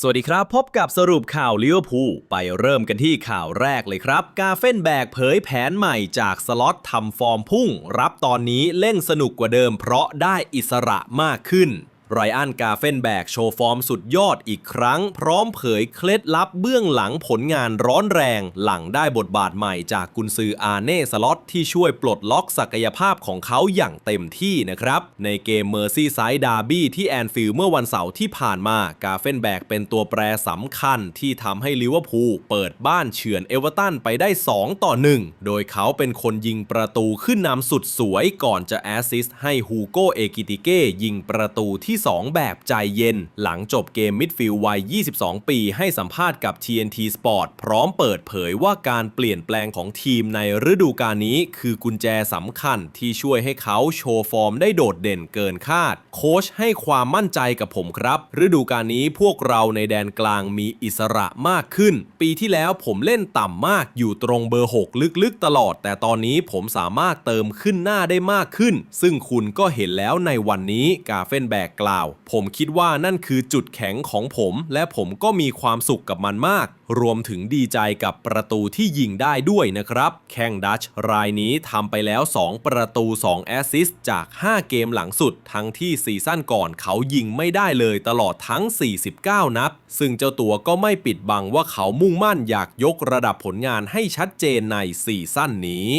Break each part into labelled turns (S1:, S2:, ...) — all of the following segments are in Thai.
S1: สวัสดีครับ พบกับสรุปข่าวลิเวอร์พูลไปเริ่มกันที่ข่าวแรกเลยครับ กาเฟนแบกเผยแผนใหม่จากสล็อตทำฟอร์มพุ่ง รับตอนนี้เล่นสนุกกว่าเดิมเพราะได้อิสระมากขึ้น ไรอันกาเฟนแบกโชว์ฟอร์มสุดยอดอีกครั้ง พร้อมเผยเคล็ดลับเบื้องหลังผลงานร้อนแรง หลังได้บทบาทใหม่จากกุนซืออาเน่สล็อตที่ช่วยปลดล็อกศักยภาพของเขาอย่างเต็มที่นะครับ ในเกมเมอร์ซี่ไซด์ดาร์บี้ที่แอนฟิลด์เมื่อวันเสาร์ที่ผ่านมากาเฟนแบกเป็นตัวแปรสำคัญที่ทำให้ลิเวอร์พูลเปิดบ้านเฉือนเอเวอร์ตันไปได้ 2 ต่อ 1 โดยเขาเป็นคนยิงประตูขึ้นนำสุดสวยก่อนจะแอสซิสต์ให้ฮูโกเอกิติเก้ยิงประตูที่2 แบบใจเย็น หลังจบเกมมิดฟิลด์วัย 22 ปี ให้สัมภาษณ์กับ TNT Sport พร้อมเปิดเผยว่าการเปลี่ยนแปลงของทีมในฤดูกาลนี้คือกุญแจสำคัญที่ช่วยให้เขาโชว์ฟอร์มได้โดดเด่นเกินคาด โค้ชให้ความมั่นใจกับผมครับ ฤดูกาลนี้พวกเราในแดนกลางมีอิสระมากขึ้น ปีที่แล้วผมเล่นต่ำมากอยู่ตรงเบอร์ 6 ลึกๆ ตลอด แต่ตอนนี้ผมสามารถเติมขึ้นหน้าได้มากขึ้น ซึ่งคุณก็เห็นแล้วในวันนี้กาเฟนแบกกล่าว ผมคิดว่านั่นคือจุดแข็งของผม และผมก็มีความสุขกับมันมาก รวมถึงดีใจกับประตูที่ยิงได้ด้วยนะครับ แข้งดัชรายนี้ทำไปแล้ว 2 ประตู 2 แอสซิสต์จาก 5 เกมหลังสุด ทั้งที่ซีซั่นก่อนเขายิงไม่ได้เลยตลอดทั้ง 49 นัด ซึ่งเจ้าตัวก็ไม่ปิดบังว่าเขามุ่งมั่นอยากยกระดับผลงานให้ชัดเจนในซีซั่นนี้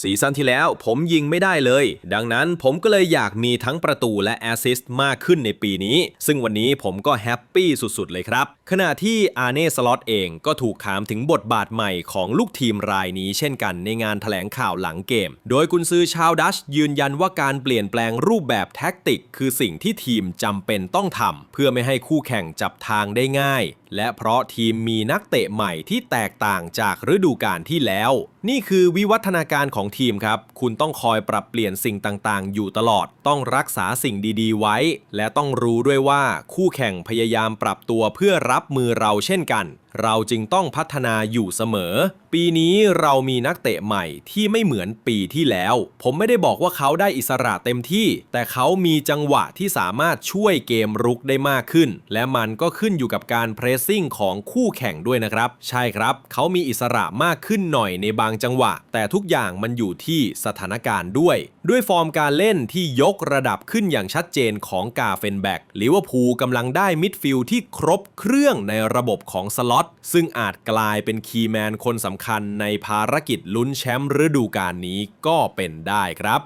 S1: ซีซั่นที่แล้วผมยิงไม่ได้เลย ดังนั้นผมก็เลยอยากมีทั้งประตูและแอสซิสต์มากขึ้นในปีนี้ ซึ่งวันนี้ผมก็แฮปปี้สุดๆ เลยครับ ขณะที่อาเน่สล็อตเองก็ถูกถามถึงบทบาทใหม่ของลูกทีมรายนี้เช่นกันในงานถแถลงข่าวหลังเกม โดยกุนซือชาวดัชยืนยันว่าการเปลี่ยนแปลงรูปแบบแท็กติก คือสิ่งที่ทีมจำเป็นต้องทำเพื่อไม่ให้คู่แข่งจับทางได้ง่าย และเพราะทีมมีนักเตะใหม่ที่แตกต่างจากฤดูกาลที่แล้ว นี่คือวิวัฒนาการของทีมครับ คุณต้องคอยปรับเปลี่ยนสิ่งต่างๆ อยู่ตลอด ต้องรักษาสิ่งดีๆ ไว้ และต้องรู้ด้วยว่าคู่แข่งพยายามปรับตัวเพื่อรับมือเราเช่นกัน เราจึงต้องพัฒนาอยู่เสมอ ปีนี้เรามีนักเตะใหม่ที่ไม่เหมือนปีที่แล้ว ผมไม่ได้บอกว่าเขาได้อิสระเต็มที่ แต่เขามีจังหวะที่สามารถช่วยเกมรุกได้มากขึ้น และมันก็ขึ้นอยู่กับการเพรสซิ่งของคู่แข่งด้วยนะครับ ใช่ครับ เขามีอิสระมากขึ้นหน่อยในบางจังหวะ แต่ทุกอย่างมันอยู่ที่สถานการณ์ด้วย ด้วยฟอร์มการเล่นที่ยกระดับขึ้นอย่างชัดเจนของกาเฟนแบกลิเวอร์พูลกำลังได้มิดฟิลด์ที่ครบเครื่องในระบบของสล็อตซึ่งอาจกลายเป็นคีย์แมนคนสำคัญในภารกิจลุ้นแชมป์ฤดูกาลนี้ก็เป็นได้ครับ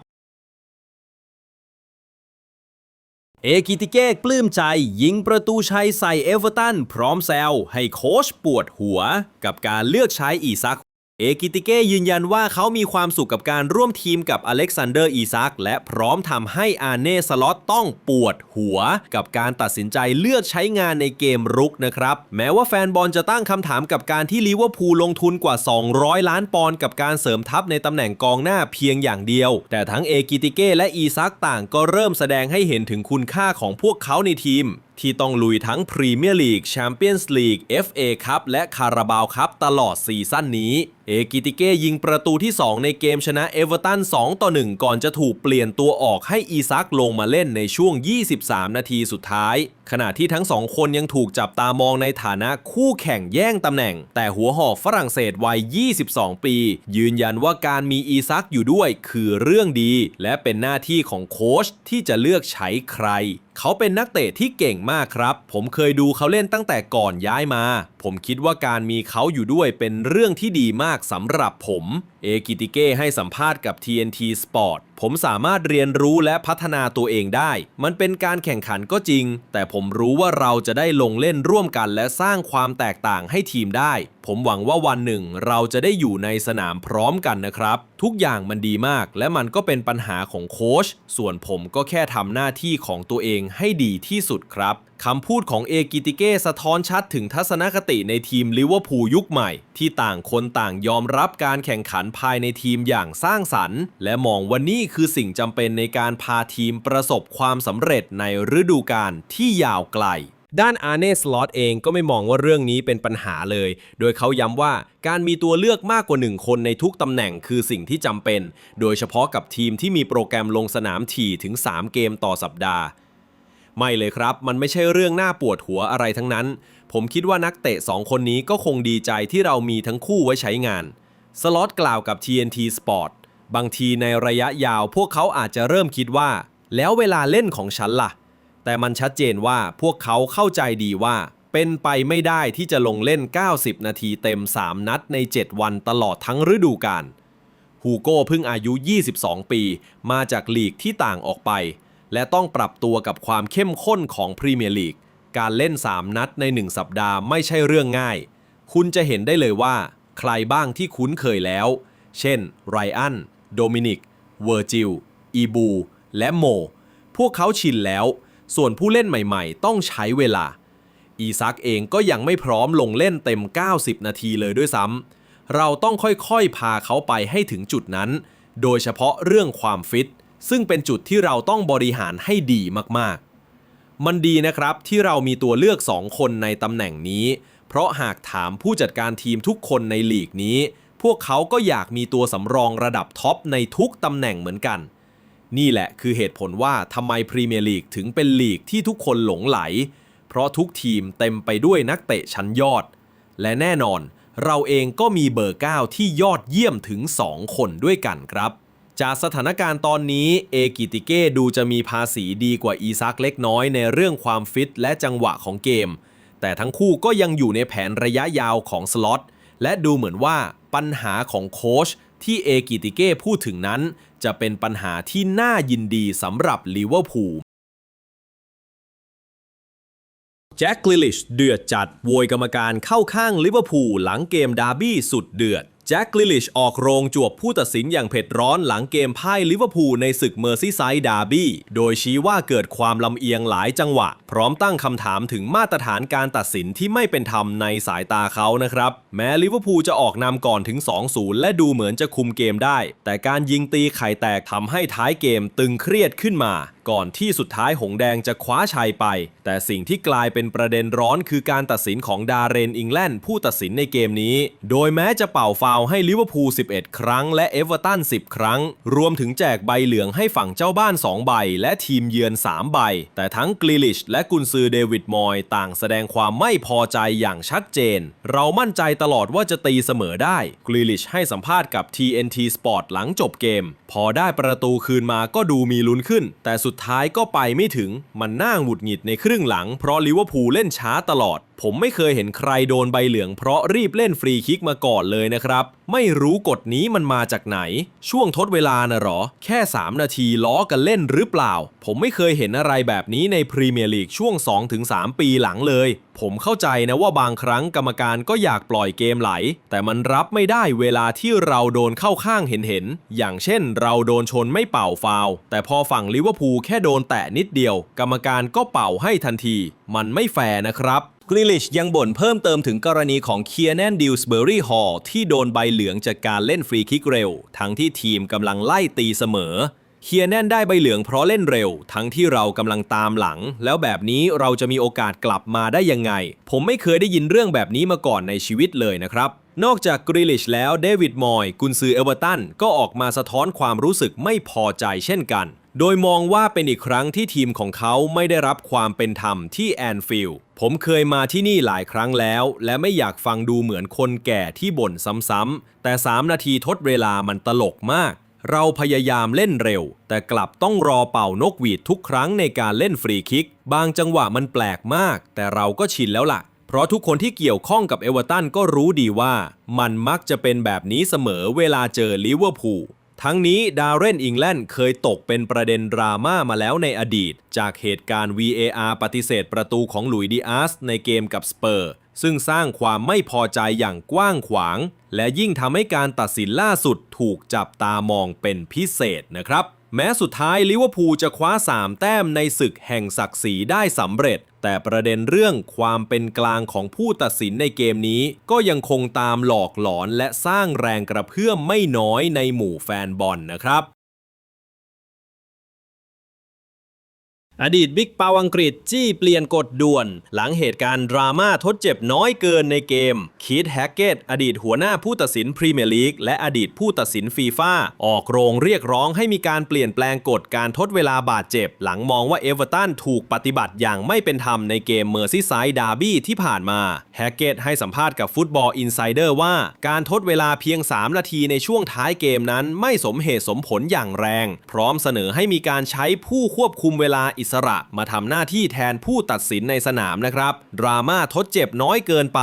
S1: เอกิติเก้ปลื้มใจ ยิงประตูชัยใส่เอเวอร์ตัน พร้อมแซวให้โค้ชปวดหัว กับการเลือกใช้อีซัก เอกิติเก้ยืนยันว่าเขามีความสุขกับการร่วมทีมกับอเล็กซานเดอร์อีซักและพร้อมทำให้อาเน่สล็อตต้องปวดหัว กับการตัดสินใจเลือกใช้งานในเกมรุกนะครับ แม้ว่าแฟนบอลจะตั้งคำถามกับการที่ลิเวอร์พูลลงทุนกว่า 200 ล้านปอนด์กับการเสริมทัพในตำแหน่งกองหน้าเพียงอย่างเดียว แต่ทั้งเอกิติเก้และอีซักต่างก็เริ่มแสดงให้เห็นถึงคุณค่าของพวกเขาในทีม ที่ต้องลุยทั้งพรีเมียร์ลีกแชมเปี้ยนส์ลีก FA คัพและคาราบาวคัพตลอดซีซั่นนี้ เอกิติเก้ยิงประตูที่ 2 ในเกมชนะเอเวอร์ตัน2ต่อ1 ก่อนจะถูกเปลี่ยนตัวออกให้อีซักลงมาเล่นในช่วง 23 นาทีสุดท้าย ขณะที่ทั้งสองคนยังถูกจับตามองในฐานะคู่แข่งแย่งตำแหน่ง แต่หัวหอกฝรั่งเศสวัย 22 ปี ยืนยันว่าการมีอีซักอยู่ด้วยคือเรื่องดี และเป็นหน้าที่ของโค้ชที่จะเลือกใช้ใครเขาเป็นนักเตะที่เก่งมากครับ ผมเคยดูเขาเล่นตั้งแต่ก่อนย้ายมา ผมคิดว่าการมีเขาอยู่ด้วยเป็นเรื่องที่ดีมากสำหรับผมเอกิติเก้ให้สัมภาษณ์กับ TNT Sport ผมสามารถเรียนรู้และพัฒนาตัวเองได้ มันเป็นการแข่งขันก็จริง แต่ผมรู้ว่าเราจะได้ลงเล่นร่วมกันและสร้างความแตกต่างให้ทีมได้ ผมหวังว่าวันหนึ่งเราจะได้อยู่ในสนามพร้อมกันนะครับ ทุกอย่างมันดีมาก และมันก็เป็นปัญหาของโค้ช ส่วนผมก็แค่ทำหน้าที่ของตัวเองให้ดีที่สุดครับ คำพูดของเอกิติเก้สะท้อนชัดถึงทัศนคติในทีมลิเวอร์พูลยุคใหม่ ที่ต่างคนต่างยอมรับการแข่งขันภายในทีมอย่างสร้างสรรค์ และมองว่านี่คือสิ่งจำเป็นในการพาทีมประสบความสำเร็จในฤดูกาลที่ยาวไกลด้านอาร์เนสลอตเองก็ไม่มองว่าเรื่องนี้เป็นปัญหาเลย โดยเขาย้ำว่าการมีตัวเลือกมากกว่าหนึ่งคนในทุกตำแหน่งคือสิ่งที่จำเป็น โดยเฉพาะกับทีมที่มีโปรแกรมลงสนามถี่ถึง 3 เกมต่อสัปดาห์ ไม่เลยครับ มันไม่ใช่เรื่องน่าปวดหัวอะไรทั้งนั้น ผมคิดว่านักเตะสองคนนี้ก็คงดีใจที่เรามีทั้งคู่ไว้ใช้งาน สล็อตกล่าวกับ TNT Sport บางทีในระยะยาวพวกเขาอาจจะเริ่มคิดว่า แล้วเวลาเล่นของฉันล่ะ แต่มันชัดเจนว่าพวกเขาเข้าใจดีว่า เป็นไปไม่ได้ที่จะลงเล่น 90 นาทีเต็ม 3 นัดใน 7 วันตลอดทั้งฤดูกาลฮูโก้เพิ่งอายุ 22 ปี มาจากลีกที่ต่างออกไป และต้องปรับตัวกับความเข้มข้นของพรีเมียร์ลีก การเล่น 3 นัดใน 1 สัปดาห์ไม่ใช่เรื่องง่าย คุณจะเห็นได้เลยว่า ใครบ้างที่คุ้นเคยแล้ว เช่น ไรอัน โดมินิก เวอร์จิล อีบู และโม พวกเขาชินแล้ว ส่วนผู้เล่นใหม่ๆ ต้องใช้เวลา อีซักเองก็ยังไม่พร้อมลงเล่นเต็ม 90 นาทีเลยด้วยซ้ำ เราต้องค่อยๆ พาเขาไปให้ถึงจุดนั้น โดยเฉพาะเรื่องความฟิต ซึ่งเป็นจุดที่เราต้องบริหารให้ดีมากๆ มันดีนะครับที่เรามีตัวเลือก 2 คนในตำแหน่งนี้ เพราะหากถามผู้จัดการทีมทุกคนในลีกนี้ พวกเขาก็อยากมีตัวสำรองระดับท็อปในทุกตำแหน่งเหมือนกัน นี่แหละคือเหตุผลว่าทำไมพรีเมียร์ลีกถึงเป็นลีกที่ทุกคนหลงไหล เพราะทุกทีมเต็มไปด้วยนักเตะชั้นยอด และแน่นอน เราเองก็มีเบอร์ 9 ที่ยอดเยี่ยมถึง 2 คนด้วยกันครับ จากสถานการณ์ตอนนี้เอกิติเก้ดูจะมีภาษีดีกว่าอีซักเล็กน้อยในเรื่องความฟิตและจังหวะของเกม แต่ทั้งคู่ก็ยังอยู่ในแผนระยะยาวของสล็อตและดูเหมือนว่าปัญหาของโค้ชที่เอกิติเก้พูดถึงนั้น จะเป็นปัญหาที่น่ายินดีสำหรับลิเวอร์พูลแจ็คกลิลิชเดือดจัดโวยกรรมการเข้าข้างลิเวอร์พูลหลังเกมดาร์บี้สุดเดือด จ็คกลิลิชออกโรงจวบผู้ตัดสินอย่างเผ็ดร้อนหลังเกมพ่ายลิเวอร์พูลในศึกเมอร์ซีไซด์ดาร์บี้ โดยชี้ว่าเกิดความลำเอียงหลายจังหวะ พร้อมตั้งคำถามถึงมาตรฐานการตัดสินที่ไม่เป็นธรรมในสายตาเขานะครับ แม้ลิเวอร์พูลจะออกนำก่อนถึง 2-0 และดูเหมือนจะคุมเกมได้ แต่การยิงตีไข่แตกทำให้ท้ายเกมตึงเครียดขึ้นมา ก่อนที่สุดท้ายหงแดงจะคว้าชัยไป แต่สิ่งที่กลายเป็นประเด็นร้อนคือการตัดสินของดาเรนอิงแลนด์ผู้ตัดสินในเกมนี้ โดยแม้จะเป่าฟาวให้ลิเวอร์พูล 11 ครั้ง และเอเวอร์ตัน 10 ครั้ง รวมถึงแจกใบเหลืองให้ฝั่งเจ้าบ้าน 2 ใบ และทีมเยือน 3 ใบ แต่ทั้งกลิลิชและกุนซือเดวิดมอยต่างแสดงความไม่พอใจอย่างชัดเจน เรามั่นใจตลอดว่าจะตีเสมอได้กลิลิชให้สัมภาษณ์กับ TNT Sport หลังจบเกม พอได้ประตูคืนมาก็ดูมีลุ้นขึ้น แต่สุดท้ายก็ไปไม่ถึงมันน่าหงุดหงิดในครึ่งหลังเพราะลิเวอร์พูลเล่นช้าตลอด ผมไม่เคยเห็นใครโดนใบเหลืองเพราะรีบเล่นฟรีคิกมาก่อนเลยนะครับ ไม่รู้กฎนี้มันมาจากไหน ช่วงทดเวลาน่ะหรอ แค่ 3 นาทีล้อกันเล่นหรือเปล่า ผมไม่เคยเห็นอะไรแบบนี้ในพรีเมียร์ลีกช่วง 2-3 ปีหลังเลย ผมเข้าใจนะว่าบางครั้งกรรมการก็อยากปล่อยเกมไหล แต่มันรับไม่ได้เวลาที่เราโดนเข้าข้างเห็นเห็น อย่างเช่น เราโดนชนไม่เป่าฟาวแต่พอฝั่งลิเวอร์พูลแค่โดนแตะนิดเดียว กรรมการก็เป่าให้ทันที มันไม่แฟร์นะครับ กริลิชยังบ่นเพิ่มเติมถึงกรณีของเคียร์แนนดิวส์เบอรี่ฮอลที่โดนใบเหลืองจากการเล่นฟรีคิกเร็ว ทั้งที่ทีมกำลังไล่ตีเสมอเคียร์แนนได้ใบเหลืองเพราะเล่นเร็ว ทั้งที่เรากำลังตามหลัง แล้วแบบนี้เราจะมีโอกาสกลับมาได้ยังไง ผมไม่เคยได้ยินเรื่องแบบนี้มาก่อนในชีวิตเลยนะครับ นอกจากกริลิชแล้วเดวิดมอยกุนซือเอเวอร์ตันก็ออกมาสะท้อนความรู้สึกไม่พอใจเช่นกัน โดยมองว่าเป็นอีกครั้งที่ทีมของเขาไม่ได้รับความเป็นธรรมที่แอนฟิลด์ผมเคยมาที่นี่หลายครั้งแล้ว และไม่อยากฟังดูเหมือนคนแก่ที่บ่นซ้ำๆแต่ 3 นาทีทดเวลามันตลกมาก เราพยายามเล่นเร็ว แต่กลับต้องรอเป่านกหวีดทุกครั้งในการเล่นฟรีคิก บางจังหวะมันแปลกมาก แต่เราก็ชินแล้วล่ะ เพราะทุกคนที่เกี่ยวข้องกับเอเวอร์ตันก็รู้ดีว่า มันมักจะเป็นแบบนี้เสมอเวลาเจอลิเวอร์พูลทั้งนี้ดาร์เรนอิงแลนด์เคยตกเป็นประเด็นดราม่ามาแล้วในอดีต จากเหตุการณ์ VAR ปฏิเสธประตูของหลุยส์ดิอาสในเกมกับสเปอร์ ซึ่งสร้างความไม่พอใจอย่างกว้างขวาง และยิ่งทำให้การตัดสินล่าสุดถูกจับตามองเป็นพิเศษนะครับ แม้สุดท้ายลิเวอร์พูลจะคว้า 3 แต้มในศึกแห่งศักดิ์ศรีได้สำเร็จ แต่ประเด็นเรื่องความเป็นกลางของผู้ตัดสินในเกมนี้ ก็ยังคงตามหลอกหลอนและสร้างแรงกระเพื่อมไม่น้อยในหมู่แฟนบอลนะครับ อดีตบิ๊กปาอังกฤษจี้เปลี่ยนกฎด่วน หลังเหตุการณ์ดราม่าทดเจ็บน้อยเกินในเกมคีธแฮกเกตอดีตหัวหน้าผู้ตัดสินพรีเมียร์ลีกและอดีตผู้ตัดสินฟีฟ่าออกโรงเรียกร้องให้มีการเปลี่ยนแปลงกฎการทดเวลาบาดเจ็บ หลังมองว่าเอเวอร์ตันถูกปฏิบัติอย่างไม่เป็นธรรมในเกมเมอร์ซี่ไซด์ดาร์บี้ที่ผ่านมาแฮกเกตให้สัมภาษณ์กับฟุตบอลอินไซเดอร์ว่า การทดเวลาเพียง 3 นาทีในช่วงท้ายเกมนั้น ไม่สมเหตุสมผลอย่างแรง พร้อมเสนอให้มีการใช้ผู้ควบคุมเวลาอิสระมาทำหน้าที่แทนผู้ตัดสินในสนามนะครับ ดราม่าทดเจ็บน้อยเกินไป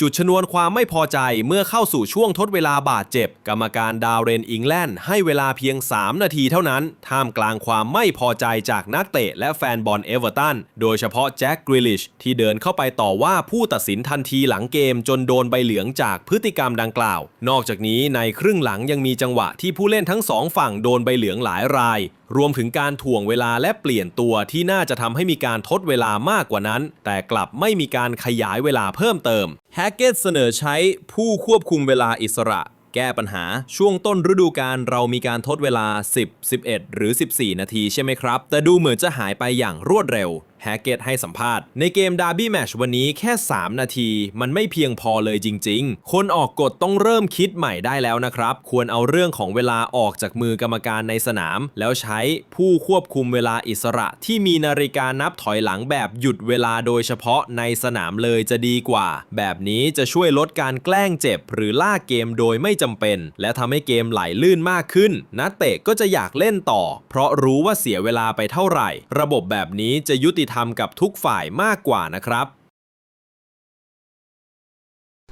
S1: จุดชนวนความไม่พอใจเมื่อเข้าสู่ช่วงทดเวลาบาดเจ็บ กรรมการดาวเรนอิงแลนด์ให้เวลาเพียง 3 นาทีเท่านั้น ท่ามกลางความไม่พอใจจากนักเตะและแฟนบอลเอเวอร์ตัน โดยเฉพาะแจ็คกริลิชที่เดินเข้าไปต่อว่าผู้ตัดสินทันทีหลังเกมจนโดนใบเหลืองจากพฤติกรรมดังกล่าว นอกจากนี้ในครึ่งหลังยังมีจังหวะที่ผู้เล่นทั้งสองฝั่งโดนใบเหลืองหลายรายรวมถึงการถ่วงเวลาและเปลี่ยนตัวที่น่าจะทำให้มีการทดเวลามากกว่านั้น แต่กลับไม่มีการขยายเวลาเพิ่มเติมแฮกเกตเสนอใช้ผู้ควบคุมเวลาอิสระ แก้ปัญหาช่วงต้นฤดูกาลเรามีการทดเวลา 10 11 หรือ 14 นาทีใช่ไหมครับ แต่ดูเหมือนจะหายไปอย่างรวดเร็ว แฮกเกตให้สัมภาษณ์ ในเกมดาร์บี้แมชวันนี้แค่ 3 นาที มันไม่เพียงพอเลยจริง ๆ คนออกกฎต้องเริ่มคิดใหม่ได้แล้วนะครับ ควรเอาเรื่องของเวลาออกจากมือกรรมการในสนาม แล้วใช้ผู้ควบคุมเวลาอิสระที่มีนาฬิกานับถอยหลังแบบหยุดเวลาโดยเฉพาะในสนามเลยจะดีกว่า แบบนี้จะช่วยลดการแกล้งเจ็บ หรือล่ากเกมโดยไม่จำเป็น และทำให้เกมไหลลื่นมากขึ้น นักเตะก็จะอยากเล่นต่อ เพราะรู้ว่าเสียเวลาไปเท่าไหร่ ระบบแบบนี้จะยุติธรรมกับทุกฝ่ายมากกว่านะครับ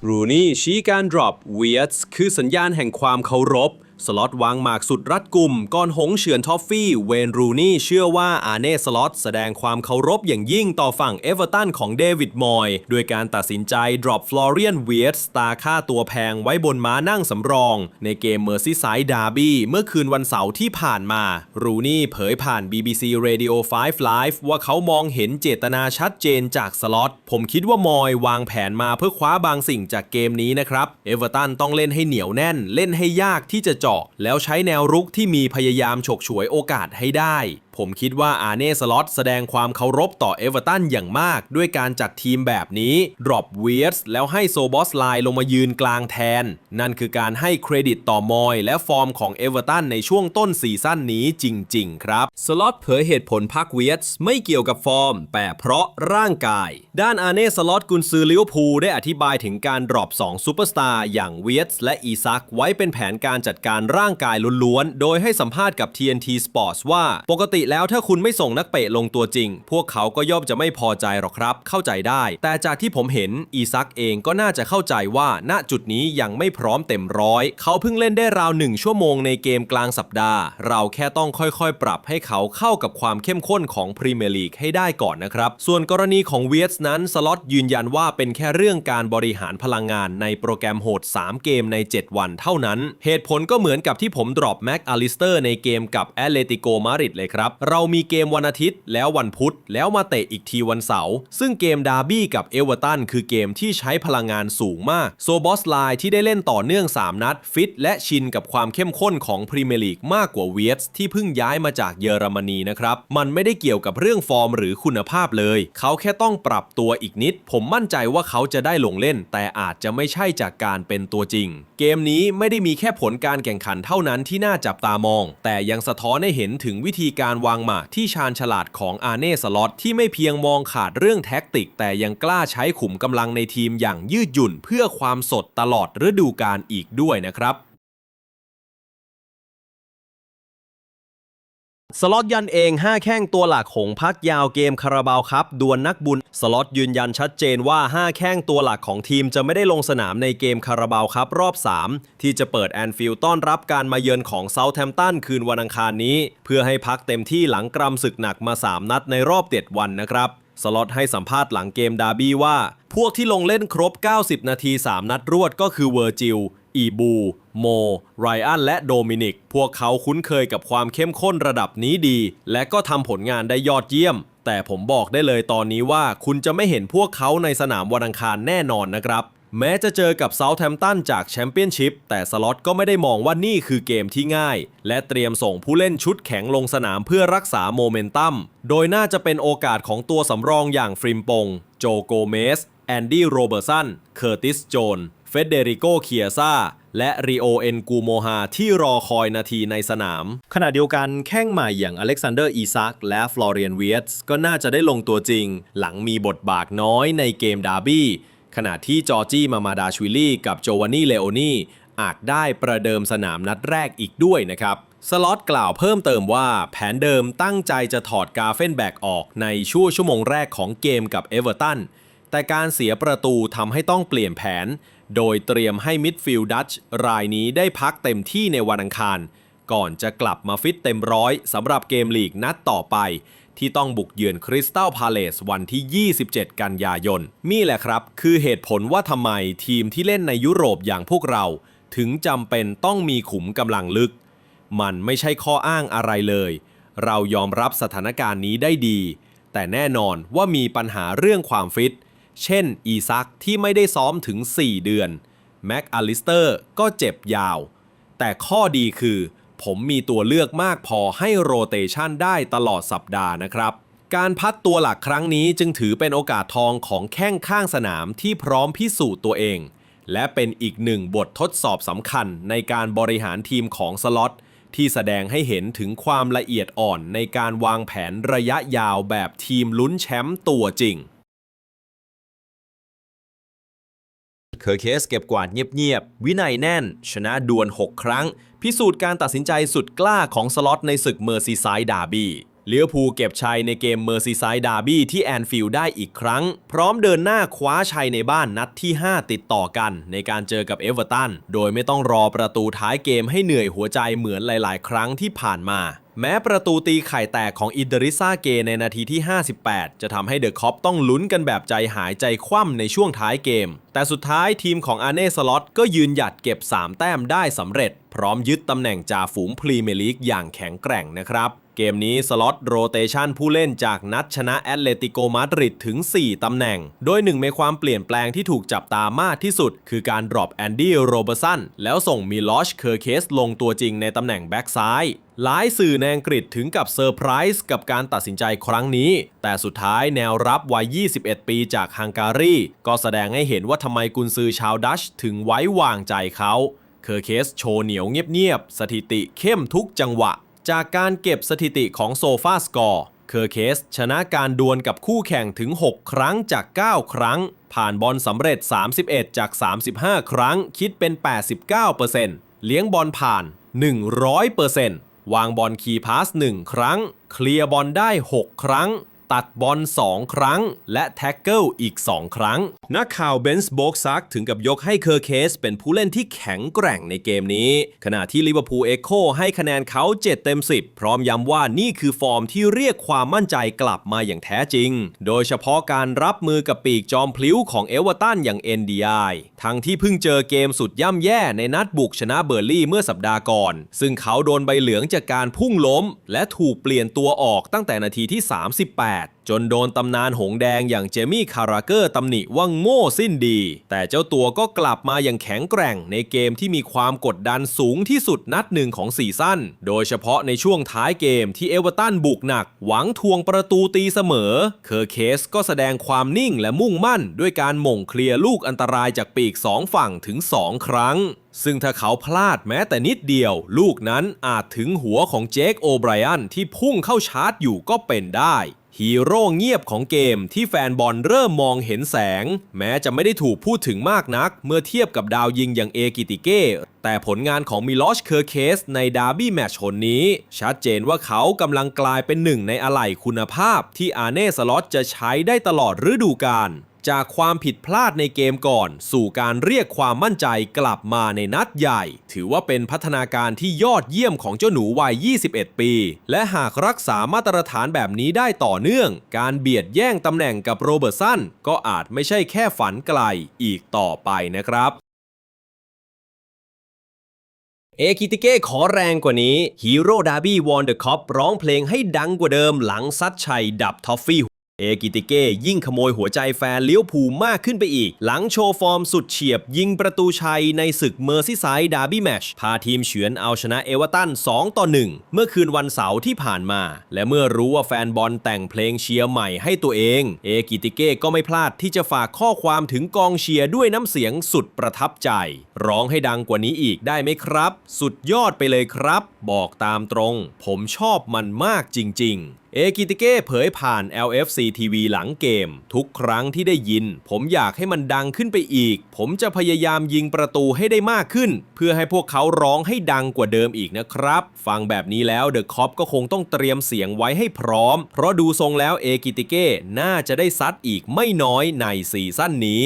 S1: รูนี่ชี้การ drop w e i r d s คือสัญญาณแห่งความเคารพ สล็อตวางหมากสุดรัดกุมก่อนหงเฉือนทอฟฟี่ เวนรูนี่เชื่อว่าอาเน่สล็อตแสดงความเคารพอย่างยิ่งต่อฝั่งเอเวอร์ตันของเดวิดมอยด้วยการตัดสินใจดรอปฟลอเรียนเวียสตาค่าตัวแพงไว้บนม้านั่งสำรอง ในเกมเมอร์ซี่ไซด์ดาร์บี้เมื่อคืนวันเสาร์ที่ผ่านมา รูนี่เผยผ่าน BBC Radio 5 Live ว่าเขามองเห็นเจตนาชัดเจนจากสล็อตผมคิดว่ามอยวางแผนมาเพื่อคว้าบางสิ่งจากเกมนี้นะครับเอเวอร์ตันต้องเล่นให้เหนียวแน่น เล่นให้ยากที่จะเจาะ แล้วใช้แนวรุกที่มีพยายามฉกฉวยโอกาสให้ได้ผมคิดว่าอาเน่สล็อตแสดงความเคารพต่อเอเวอร์ตันอย่างมาก ด้วยการจัดทีมแบบนี้ดรอปเวียสแล้วให้โซบอสไลน์ลงมายืนกลางแทน นั่นคือการให้เครดิตต่อมอย และฟอร์มของเอเวอร์ตันในช่วงต้นซีซั่นนี้จริง ๆ ครับ สล็อตเผยเหตุผลพักเวียสไม่เกี่ยวกับฟอร์ม แต่เพราะร่างกาย ด้านอาเน่สล็อตกุนซือลิเวอร์พูลได้อธิบายถึงการดรอป2ซูเปอร์สตาร์อย่างเวียสและอีซักไว้เป็นแผนการจัดการร่างกายล้วนๆโดยให้สัมภาษณ์กับ TNT Sports ว่าปกติแล้วถ้าคุณไม่ส่งนักเตะลงตัวจริง พวกเขาก็ย่อมจะไม่พอใจหรอกครับ เข้าใจได้ แต่จากที่ผมเห็นอีซักเองก็น่าจะเข้าใจว่าณจุดนี้ยังไม่พร้อมเต็มร้อย เขาเพิ่งเล่นได้ราวหนึ่งชั่วโมงในเกมกลางสัปดาห์ เราแค่ต้องค่อยๆ ปรับให้เขาเข้ากับความเข้มข้นของพรีเมียร์ลีกให้ได้ก่อนนะครับ ส่วนกรณีของเวียสนั้นสล็อตยืนยันว่าเป็นแค่เรื่องการบริหารพลังงานในโปรแกรมโหด 3 เกมใน 7 วันเท่านั้น เหตุผลก็เหมือนกับที่ผมดรอปแม็กอลิสเตอร์ในเกมกับแอตเลติโกมาริดเลยครับเรามีเกมวันอาทิตย์ แล้ววันพุธ แล้วมาเตะอีกทีวันเสาร์ซึ่งเกมดาร์บี้กับเอเวอร์ตันคือเกมที่ใช้พลังงานสูงมาก โซบอสไลน์ที่ได้เล่นต่อเนื่อง 3 นัด ฟิตและชินกับความเข้มข้นของพรีเมียร์ลีกมากกว่าเวียสที่เพิ่งย้ายมาจากเยอรมนีนะครับ มันไม่ได้เกี่ยวกับเรื่องฟอร์มหรือคุณภาพเลย เขาแค่ต้องปรับตัวอีกนิด ผมมั่นใจว่าเขาจะได้ลงเล่น แต่อาจจะไม่ใช่จากการเป็นตัวจริง เกมนี้ไม่ได้มีแค่ผลการแข่งขันเท่านั้นที่น่าจับตามอง แต่ยังสะท้อนให้เห็นถึงวิธีการวางหมากที่ชาญฉลาดของอาเน่สล็อตที่ไม่เพียงมองขาดเรื่องแท็กติก แต่ยังกล้าใช้ขุมกำลังในทีมอย่างยืดหยุ่นเพื่อความสดตลอดฤดูกาลอีกด้วยนะครับ สล็อตยันเอง 5 แข้งตัวหลักหงพักยาวเกมคาราบาวครับดวลนักบุญ สล็อตยืนยันชัดเจนว่า 5 แข้งตัวหลักของทีมจะไม่ได้ลงสนามในเกมคาราบาวครับรอบ 3 ที่จะเปิดแอนฟิลด์ต้อนรับการมาเยือนของเซาท์แฮมป์ตันคืนวันอังคารนี้ เพื่อให้พักเต็มที่หลังกรำศึกหนักมา 3 นัดในรอบ7วันนะครับสล็อตให้สัมภาษณ์หลังเกมดาร์บี้ว่า พวกที่ลงเล่นครบ 90 นาที 3 นัดรวดก็คือเวอร์จิล อีบู โม ไรอัน และโดมินิก พวกเขาคุ้นเคยกับความเข้มข้นระดับนี้ดี และก็ทำผลงานได้ยอดเยี่ยม แต่ผมบอกได้เลยตอนนี้ว่าคุณจะไม่เห็นพวกเขาในสนามวันอังคารแน่นอนนะครับแม้จะเจอกับเซาท์แฮมป์ตันจากแชมเปี้ยนชิพแต่สล็อตก็ไม่ได้มองว่านี่คือเกมที่ง่าย และเตรียมส่งผู้เล่นชุดแข็งลงสนามเพื่อรักษาโมเมนตัม โดยน่าจะเป็นโอกาสของตัวสำรองอย่างฟริมปง โจโกเมส แอนดี้โรเบอร์สัน เคอร์ติส โจน เฟเดริโกเคียซาและริโอเอนกูโมฮาที่รอคอยนาทีในสนาม ขณะเดียวกันแข้งใหม่อย่างอเล็กซานเดอร์อีซักและฟลอเรียนเวียส์ก็น่าจะได้ลงตัวจริง หลังมีบทบาทน้อยในเกมดาร์บี้ ขณะที่จอร์จี้มามาดาชวิลลี่กับโจวานนี่เลโอนี่อาจได้ประเดิมสนามนัดแรกอีกด้วยนะครับ สล็อตกล่าวเพิ่มเติมว่าแผนเดิมตั้งใจจะถอดกาเฟนแบกออกในช่วงชั่วโมงแรกของเกมกับเอเวอร์ตันแต่การเสียประตูทำให้ต้องเปลี่ยนแผน โดยเตรียมให้มิดฟิลด์ดัตช์รายนี้ได้พักเต็มที่ในวันอังคาร ก่อนจะกลับมาฟิตเต็มร้อยสำหรับเกมลีกนัดต่อไป ที่ต้องบุกเยือนคริสตัลพาเลสวันที่ 27 กันยายน นี่แหละครับ คือเหตุผลว่าทำไมทีมที่เล่นในยุโรปอย่างพวกเรา ถึงจำเป็นต้องมีขุมกำลังลึก มันไม่ใช่ข้ออ้างอะไรเลย เรายอมรับสถานการณ์นี้ได้ดี แต่แน่นอนว่ามีปัญหาเรื่องความฟิต เช่น อีซักที่ไม่ได้ซ้อมถึง 4 เดือน แม็กอลิสเตอร์ก็เจ็บยาว แต่ข้อดีคือ ผมมีตัวเลือกมากพอให้โรเตชันได้ตลอดสัปดาห์นะครับ การพัดตัวหลักครั้งนี้จึงถือเป็นโอกาสทองของแข้งข้างสนามที่พร้อมพิสูจน์ตัวเอง และเป็นอีกหนึ่งบททดสอบสำคัญในการบริหารทีมของสล็อตที่แสดงให้เห็นถึงความละเอียดอ่อนในการวางแผนระยะยาวแบบทีมลุ้นแชมป์ตัวจริง เคอร์เคสเก็บกวาดเงียบๆ วินัยแน่น ชนะดวล 6 ครั้ง พิสูจน์การตัดสินใจสุดกล้าของสล็อตในศึกเมอร์ซีไซด์ดาร์บี้เลี้ยวภูเก็บชัยในเกมเมอร์ซีไซด์ดาร์บี้ที่แอนฟิลด์ได้อีกครั้ง พร้อมเดินหน้าคว้าชัยในบ้านนัดที่ 5 ติดต่อกันในการเจอกับเอเวอร์ตันโดยไม่ต้องรอประตูท้ายเกมให้เหนื่อยหัวใจเหมือนหลาย ๆ ครั้งที่ผ่านมา แม้ประตูตีไข่แตกของอินเดริซาเกในนาทีที่ 58 จะทำให้เดอะคอปต้องลุ้นกันแบบใจหายใจคว่ำในช่วงท้ายเกม แต่สุดท้ายทีมของอาเน่สล็อตก็ยืนหยัดเก็บ 3 แต้มได้สำเร็จ พร้อมยึดตำแหน่งจ่าฝูงพรีเมียร์ลีกอย่างแข็งแกร่งนะครับ เกมนี้สล็อตโรเตชันผู้เล่นจากนัดชนะแอตเลติโกมาดริดถึง 4 ตำแหน่ง โดยหนึ่งในความเปลี่ยนแปลงที่ถูกจับตามากที่สุด คือการดรอปแอนดี้โรเบอร์สันแล้วส่งมิลอชเคอร์เคสลงตัวจริงในตำแหน่งแบ็กซ้ายหลายสื่อในอังกฤษถึงกับเซอร์ไพรส์กับการตัดสินใจครั้งนี้ แต่สุดท้ายแนวรับวัย 21 ปีจากฮังการี ก็แสดงให้เห็นว่าทำไมกุนซือชาวดัชถึงไว้วางใจเขา เคอร์เคสโชว์เหนียวเงียบๆสถิติเข้มทุกจังหวะ จากการเก็บสถิติของโซฟาสกอร์เคอร์เคส ชนะการดวลกับคู่แข่งถึง 6 ครั้งจาก 9 ครั้ง ผ่านบอลสำเร็จ 31 จาก 35 ครั้ง คิดเป็น 89%เลี้ยงบอลผ่าน 100%วางบอลคีย์พาส 1 ครั้ง เคลียร์บอลได้ 6 ครั้ง ตัดบอล2 ครั้ง และแท็กเกิลอีก 2 ครั้ง นักข่าวเบนส์โบกซักถึงกับยกให้เคอร์เคส เป็นผู้เล่นที่แข็งแกร่งในเกมนี้ ขณะที่ลิเวอร์พูลเอ็กโคให้คะแนนเขา 7 เต็ม 10 พร้อมย้ำว่านี่คือฟอร์มที่เรียกความมั่นใจกลับมาอย่างแท้จริง โดยเฉพาะการรับมือกับปีกจอมพลิ้วของเอเวอร์ตันอย่าง NDI ทั้งที่เพิ่งเจอเกมสุดย่ำแย่ในนัดบุกชนะเบอร์ลี่เมื่อสัปดาห์ก่อน ซึ่งเขาโดนใบเหลืองจากการพุ่งล้ม และถูกเปลี่ยนตัวออกตั้งแต่นาทีที่ 38จนโดนตำนานหงแดงอย่างเจมี่คาราเกอร์ตำหนิว่าโง่สิ้นดี แต่เจ้าตัวก็กลับมาอย่างแข็งแกร่งในเกมที่มีความกดดันสูงที่สุดนัดหนึ่งของซีซั่น โดยเฉพาะในช่วงท้ายเกมที่เอเวอร์ตันบุกหนัก หวังทวงประตูตีเสมอ เคอร์เคสก็แสดงความนิ่งและมุ่งมั่น ด้วยการหม่งเคลียร์ลูกอันตรายจากปีกสองฝั่งถึง 2 ครั้งซึ่งถ้าเขาพลาดแม้แต่นิดเดียว ลูกนั้นอาจถึงหัวของเจคโอไบรอันที่พุ่งเข้าชาร์จอยู่ก็เป็นได้ ฮีโร่เงียบของเกมที่แฟนบอลเริ่มมองเห็นแสง แม้จะไม่ได้ถูกพูดถึงมากนัก เมื่อเทียบกับดาวยิงอย่างเอกิติเก้ แต่ผลงานของมิลอชเคอร์เคสในดาร์บี้แมตช์หนนี้ ชัดเจนว่าเขากำลังกลายเป็นหนึ่งในอะไหล่คุณภาพที่อาเน่สล็อตจะใช้ได้ตลอดฤดูกาล จากความผิดพลาดในเกมก่อน สู่การเรียกความมั่นใจกลับมาในนัดใหญ่ ถือว่าเป็นพัฒนาการที่ยอดเยี่ยมของเจ้าหนูวัย 21 ปี และหากรักษามาตรฐานแบบนี้ได้ต่อเนื่อง การเบียดแย่งตำแหน่งกับโรเบิร์ตสันก็อาจไม่ใช่แค่ฝันไกลอีกต่อไปนะครับเอคิติเก้ขอแรงกว่านี้ฮีโร่ดาร์บี้วอนเดอะคอปร้องเพลงให้ดังกว่าเดิมหลังซัดชัยดับทอฟฟี่ เอกิติเก้ยิ่งขโมยหัวใจแฟนเลี้ยวภูมากขึ้นไปอีก หลังโชว์ฟอร์มสุดเฉียบยิงประตูชัยในศึกเมอร์ซิไซด์ดาร์บี้แมชพาทีมเฉือนเอาชนะเอเวอร์ตัน 2 ต่อ 1 เมื่อคืนวันเสาร์ที่ผ่านมา และเมื่อรู้ว่าแฟนบอลแต่งเพลงเชียร์ใหม่ให้ตัวเอง เอกิติเก้ก็ไม่พลาดที่จะฝากข้อความถึงกองเชียร์ด้วยน้ำเสียงสุดประทับใจ ร้องให้ดังกว่านี้อีกได้ไหมครับ สุดยอดไปเลยครับ บอกตามตรง ผมชอบมันมากจริง ๆ เอกิติเก้เผยผ่าน LFC TV หลังเกม ทุกครั้งที่ได้ยิน ผมอยากให้มันดังขึ้นไปอีก ผมจะพยายามยิงประตูให้ได้มากขึ้น เพื่อให้พวกเขาร้องให้ดังกว่าเดิมอีกนะครับ ฟังแบบนี้แล้วเดอะคอปก็คงต้องเตรียมเสียงไว้ให้พร้อม เพราะดูทรงแล้วเอกิติเก้น่าจะได้ซัดอีกไม่น้อยในซีซั่นนี้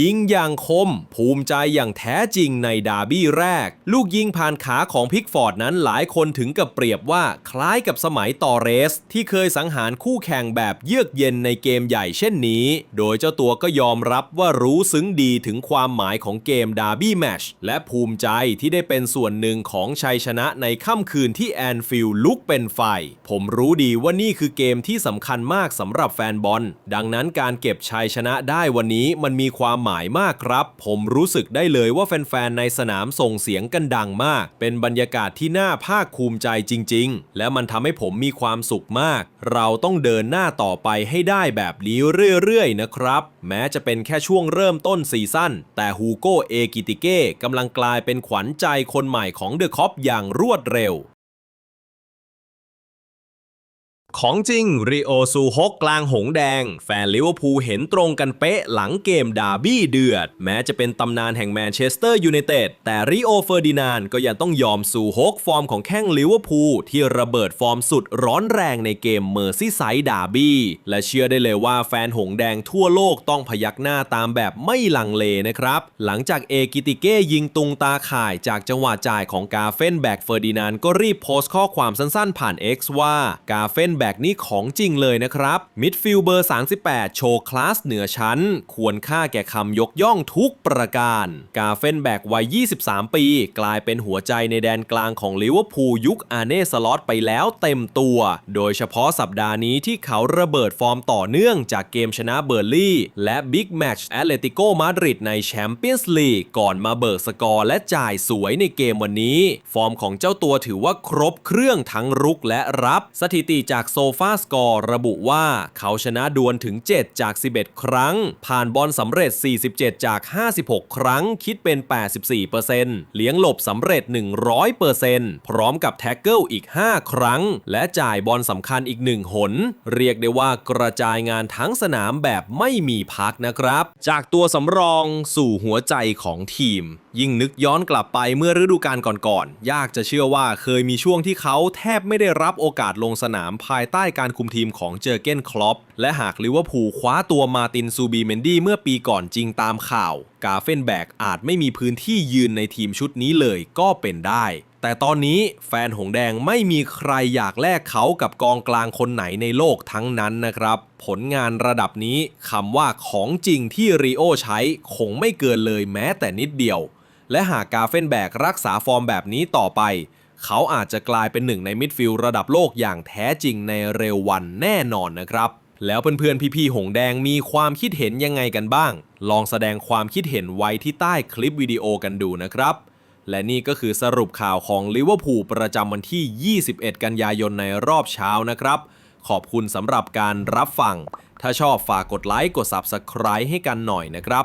S1: ยิงอย่างคม ภูมิใจอย่างแท้จริงในดาร์บี้แรก ลูกยิงผ่านขาของพิกฟอร์ดนั้นหลายคนถึงกับเปรียบว่าคล้ายกับสมัยตอเรส ที่เคยสังหารคู่แข่งแบบเยือกเย็นในเกมใหญ่เช่นนี้ โดยเจ้าตัวก็ยอมรับว่ารู้ซึ้งดีถึงความหมายของเกมดาร์บี้แมชและภูมิใจที่ได้เป็นส่วนหนึ่งของชัยชนะในค่ำคืนที่แอนฟิลด์ลุกเป็นไฟ ผมรู้ดีว่านี่คือเกมที่สำคัญมากสำหรับแฟนบอลดังนั้นการเก็บชัยชนะได้วันนี้มันมีความหมายมากครับ ผมรู้สึกได้เลยว่าแฟนๆในสนามส่งเสียงกันดังมาก เป็นบรรยากาศที่น่าภาคภูมิใจจริง ๆ และมันทำให้ผมมีความสุขมาก เราต้องเดินหน้าต่อไปให้ได้แบบนี้เรื่อยๆนะครับ แม้จะเป็นแค่ช่วงเริ่มต้นซีซั่นแต่ฮูโกเอกิติเก้กำลังกลายเป็นขวัญใจคนใหม่ของเดอะคอปอย่างรวดเร็ว ของจริงริโอซูฮกกลางหงแดง แฟนลิเวอร์พูลเห็นตรงกันเป๊ะหลังเกมดาร์บี้เดือด แม้จะเป็นตำนานแห่งแมนเชสเตอร์ยูไนเต็ดแต่ริโอเฟอร์ดินานก็ยังต้องยอมซูฮกฟอร์มของแข้งลิเวอร์พูลที่ระเบิดฟอร์มสุดร้อนแรงในเกมเมอร์ซี่ไซด์ดาร์บี้และเชื่อได้เลยว่าแฟนหงแดงทั่วโลกต้องพยักหน้าตามแบบไม่ลังเลนะครับ หลังจากเอกิติเก้ยิงตุงตาข่ายจากจังหวะจ่ายของกาเฟนแบกเฟอร์ดินานก็รีบโพสต์ข้อความสั้นๆ ผ่าน X ว่ากาเฟนแบกนี่ของจริงเลยนะครับ มิดฟิลเบอร์ 38 โชว์คลาสเหนือชั้น ควรค่าแก่คำยกย่องทุกประการ กาเฟนแบกวัย 23 ปี กลายเป็นหัวใจในแดนกลางของลิเวอร์พูลยุคอาเน่สล็อตไปแล้วเต็มตัว โดยเฉพาะสัปดาห์นี้ที่เขาระเบิดฟอร์มต่อเนื่องจากเกมชนะเบอร์ลี่ และบิ๊กแมตช์แอตเลติโกมาดริดในแชมเปี้ยนส์ลีกก่อนมาเบิกสกอร์และจ่ายสวยในเกมวันนี้ ฟอร์มของเจ้าตัวถือว่าครบเครื่องทั้งรุกและรับ สถิติจากโซฟาสกอร์ระบุว่าเขาชนะดวลถึง 7 จาก 11 ครั้ง ผ่านบอลสำเร็จ 47 จาก 56 ครั้ง คิดเป็น 84%เลี้ยงหลบสำเร็จ 100%พร้อมกับแท็กเกิลอีก 5 ครั้ง และจ่ายบอลสำคัญอีก 1 หน เรียกได้ว่ากระจายงานทั้งสนามแบบไม่มีพักนะครับ จากตัวสำรองสู่หัวใจของทีมยิ่งนึกย้อนกลับไปเมื่อฤดูกาลก่อนๆ ยากจะเชื่อว่าเคยมีช่วงที่เขาแทบไม่ได้รับโอกาสลงสนามภายใต้การคุมทีมของเจอเก้นคลอปและหากลิเวอร์พูลคว้าตัวมาตินซูบีเมนดี้เมื่อปีก่อนจริงตามข่าว กาเฟนแบกอาจไม่มีพื้นที่ยืนในทีมชุดนี้เลยก็เป็นได้ แต่ตอนนี้แฟนหงแดงไม่มีใครอยากแลกเขากับกองกลางคนไหนในโลกทั้งนั้นนะครับ ผลงานระดับนี้คำว่าของจริงที่ริโอใช้คงไม่เกินเลยแม้แต่นิดเดียว และหากกาเฟนแบกรักษาฟอร์มแบบนี้ต่อไป เขาอาจจะกลายเป็นหนึ่งในมิดฟิลด์ระดับโลกอย่างแท้จริงในเร็ววันแน่นอนนะครับ แล้วเพื่อนๆพี่ๆหงแดงมีความคิดเห็นยังไงกันบ้าง ลองแสดงความคิดเห็นไว้ที่ใต้คลิปวิดีโอกันดูนะครับและนี่ก็คือสรุปข่าวของลิเวอร์พูลประจำวันที่ 21 กันยายนในรอบเช้านะครับ ขอบคุณสำหรับการรับฟัง ถ้าชอบฝากกดไลค์ กด Subscribe ให้กันหน่อยนะครับ